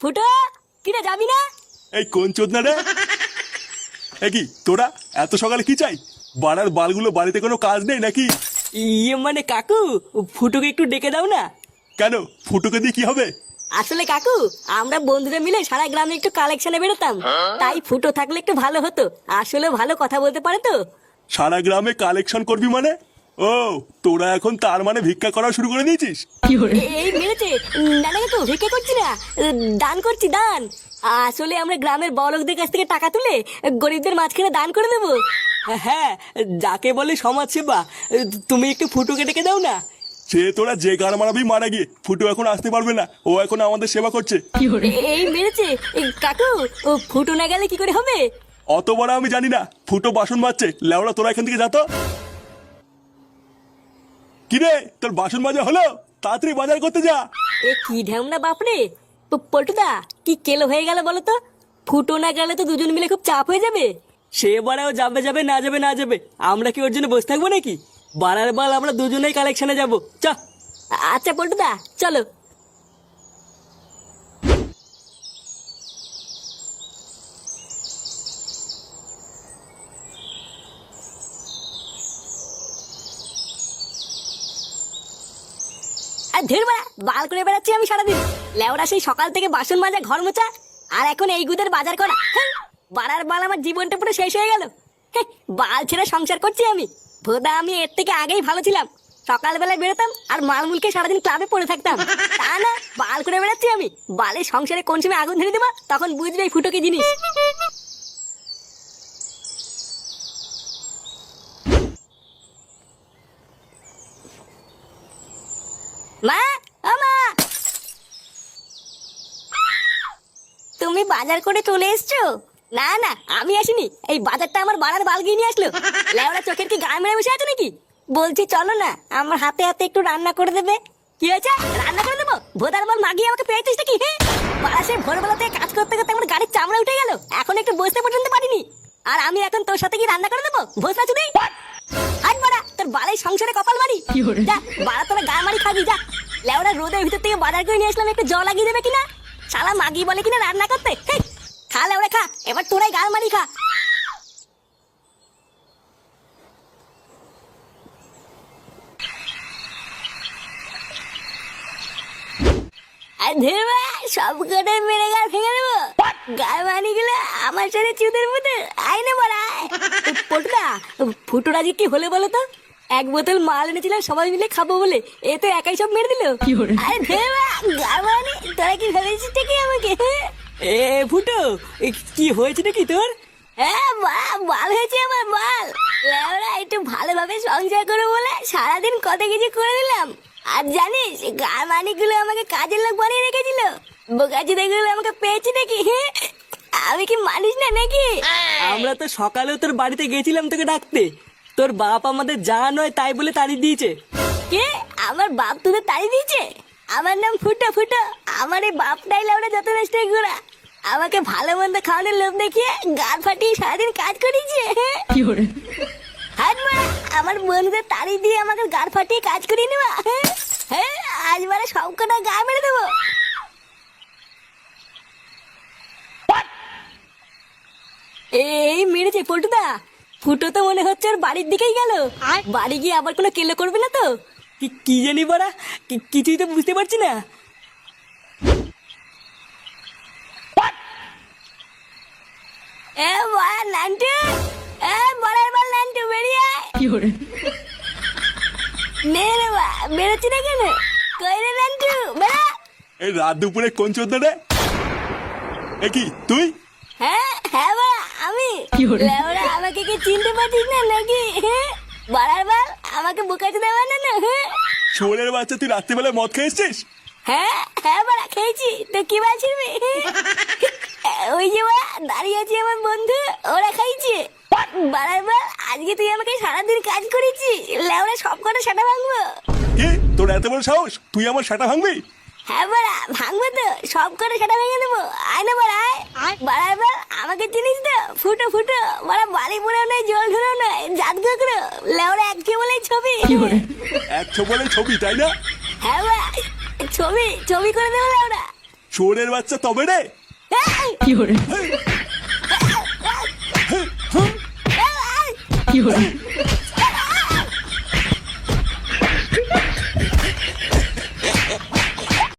ফুটো কিরে যাবি না? এই কোন চোদনা রে? এ তোরা? এত সকালে কি চাই? বাড়ার বালগুলো বাড়িতে কোনো কাজ নেই নাকি? ইয়ে মানে কাকু ফুটোকে একটু ডেকে দাও না। কেন? ফুটুকে দিয়ে কি হবে? আসলে কাকু আমরা বন্ধুরা মিলে সারা গ্রামে একটু কালেকশনে বেরোতাম। তাই ফুটো থাকলে একটু ভালো হতো। আসলে ভালো কথা বলতে পারে তো? সারা গ্রামে কালেকশন করবি মানে? ও তোরা এখন তার মানে ভিক্ষা করা শুরু করে দিয়েছিস? এই মেরেছে। না না কাকু ভিক্ষে করছি না। দান করছি দান। আসলে আমরা গ্রামের বড়লোকদের কাছ থেকে টাকা তুলে গরিবদের মাঝখানে দান করে দেবো। হ্যাঁ যাকে বলে সমাজ সেবা তুমি একটু ফুটোকে ডেকে দাও না। সে তোরা যে গান মারাবি মারা গিয়ে ফুটু এখন আসতে পারবে না। ও এখন আমাদের সেবা করছে। এই মেরেছে। কাকু ও ফুটো না গেলে কি করে হবে? অত বড় আমি জানি না। ফুটো বাসন মাজছে। লেওড়া তোরা এখান থেকে যাতো কিরে তোর বাসন মাজা হলো? তাড়াতাড়ি বাজার করতে যা। এ কি ঢ্যামনা বাপরে? পল্টু পল্টুদা কি কেলো হয়ে গেল বলো তো? ফুটো না গেলে তো দুজন মিলে খুব চাপ হয়ে যাবে। সে বাড়াও যাবে যাবে না যাবে না যাবে। আমরা কি ওর জন্য বসে থাকব নাকি? বাড়ার বাল আমরা দুজনেই কালেকশনে যাব। চ। আচ্ছা পল্টুদা চলো। আর বাড়া, বাল করে বেড়াচ্ছি আমি সারাদিন। লেওরা সেই সকাল থেকে বাসন মাজা, ঘর মোছা, আর এখন এই গুদের বাজার করা। বাড়ার বাল আমার জীবনটা পুরো শেষ হয়ে গেল। বাল ছেড়ে সংসার করছি আমি। ভোদা, আমি এর থেকে আগেই ভালো ছিলাম। সকালবেলায় বেরোতাম আর মালমুলকে সারাদিন ক্লাবে পড়ে থাকতাম। তা না, বাল করে বেড়াচ্ছি আমি। বালের সংসারে কোন সময় আগুন ধরে দেবো, তখন বুঝবে এই ফুটোকে জিনিস মা ও মা তুমি বাজার করে চলে এসছো? না না আমি আসিনি। এই বাজারটা আমার বাড়ার বালগিয়ে নিয়ে আসলো। লেওড়া চোখের কি গায়ে মেরে বসে আছো নাকি? বলছি চলো না আমার হাতে হাতে একটু রান্না করে দেবে। কি হয়েছে? রান্না করে দেবো? ভোদার বল মাগিয়ে আমাকে পেয়েছিস নাকি? হ্যাঁ বাড়া সে ভোরবেলা কাজ করতে করতে আমার গাড়ির চামড়া উঠে গেল। এখন একটু বসতে পর্যন্ত পারিনি। আর আমি এখন তোর সাথে কি রান্না করে দেবো? ভোসা চুদি হাট বাড়া তোর বালের সংসারে কপাল মারি যা বাড়া তোরা গা মারি খাবি যা। লেওরা রোদের ভিতর থেকে বাজার করে নিয়ে আসলাম একটু জল লাগিয়ে দেবে কিনা? শালা মাগি বলে কিনা রান্না করতে? হেই, খা লেওরা খা। এবার তোরাই গাল মারি খা। সব কটাই মেরে গাল ভেঙে দেবো। গাল মানি গুলো আমার সাথে চুদের মতো আয় না বড়। পটুদা ফুটোরা যে কি হলে বলো তো? এক বোতল মাল এনেছিলাম সবাই মিলে খাব বলে। এ তো একাই সব মেরে দিল। আরে ধরবা গাল তোরা কি ভেবেছিস কি আমাকে? এ ফুটো কি হয়েছে নাকি তোর? হ্যাঁ বাল হয়েছে আমার বাল। লেওরা একটু ভালোভাবে সংসার করো বলে সারাদিন কত কিছু করে দিলাম। আর জানিস গার মানিকগুলো আমাকে কাজের লোক বানিয়ে রেখেছিল। বোকাচিদেরগুলো আমাকে পেয়েছি নাকি? আমি কি মানুষ না নাকি? আমরা তো সকালেও তোর বাড়িতে গেছিলাম তোকে ডাকতে। তোর বাপ আমাদের যা নয় তাই বলে তাড়িয়ে দিয়েছে। কে? আমার বাপ তোদের তাড়িয়ে দিয়েছে? আমার নাম ফুটো ফুটো। আমার এই বাপটাই লাউরা যত নষ্ট ঘোরা আমাকে ভালো মন্দ খাওয়ানোর লোভ দেখিয়ে গান ফাটিয়ে সারাদিন কাজ করিয়েছে। হাত মা আমার বন্ধুদের তাড়ি দিয়ে আমাকে গাড় ফাটিয়ে কাজ করিয়ে নেওয়া হ্যাঁ? হ্যাঁ আজ বারে সব কটা গা মেরে দেবো। এই মেরেছে পল্টুদা। ফুটো তো মনে হচ্ছে ওর বাড়ির দিকেই গেল। বাড়ি গিয়ে আবার কোনো কেলো করবে না তো? কি কি জানি বড়া কি- কিছুই তো বুঝতে পারছি না। এ বাড়া নান্টু এ বড়ার বল নান্টু বেরিয়ে। নে রে বা বেরোচ্ছি না কেন? কই রে নান্টু বেড়া এই রাত দুপুরে কোন চোদনা রে এ কি তুই? হ্যাঁ হ্যাঁ বা আমি। লেওরা আমাকে কি চিনতে পারছিস না নাকি? হ্যাঁ বাড়ার বল আমাকে বুকাতে দেওয়া না না হ্যাঁ শোরের বাচ্চা তুই রাত্রিবেলায় মদ খেয়ে এসছিস হ্যাঁ হ্যাঁ বাড়া খেয়েছি। তো কি বলছিস? ওই যে বাড়া দাঁড়িয়ে আছে আমার বন্ধু ওরা খাইছে। বাড়ার বল আজকে তুই আমাকে সারাদিন কাজ করেছিস লেওরা সব কটা সেটা ভাঙবো। কি? তোর এত বড় সাহস? তুই আমার সেটা ভাঙবি? হ্যাঁ বাড়া ভাঙবো তো। সব করে সেটা ভেঙে দেবো। আয় না বাড়া আয়। বাড়া এবার আমাকে চিনিস তো? ফুটো ফুটো। বাড়া বালি পোড়াও নয় জল ঢুড়াও নয় জাত গুকরো লেওরা এক বলে ছবি। এক বলে ছবি তাই না? হ্যাঁ বাড়া ছবি ছবি করে দেবো লেওরা। চোরের বাচ্চা তবে রে। কি হরে কি করে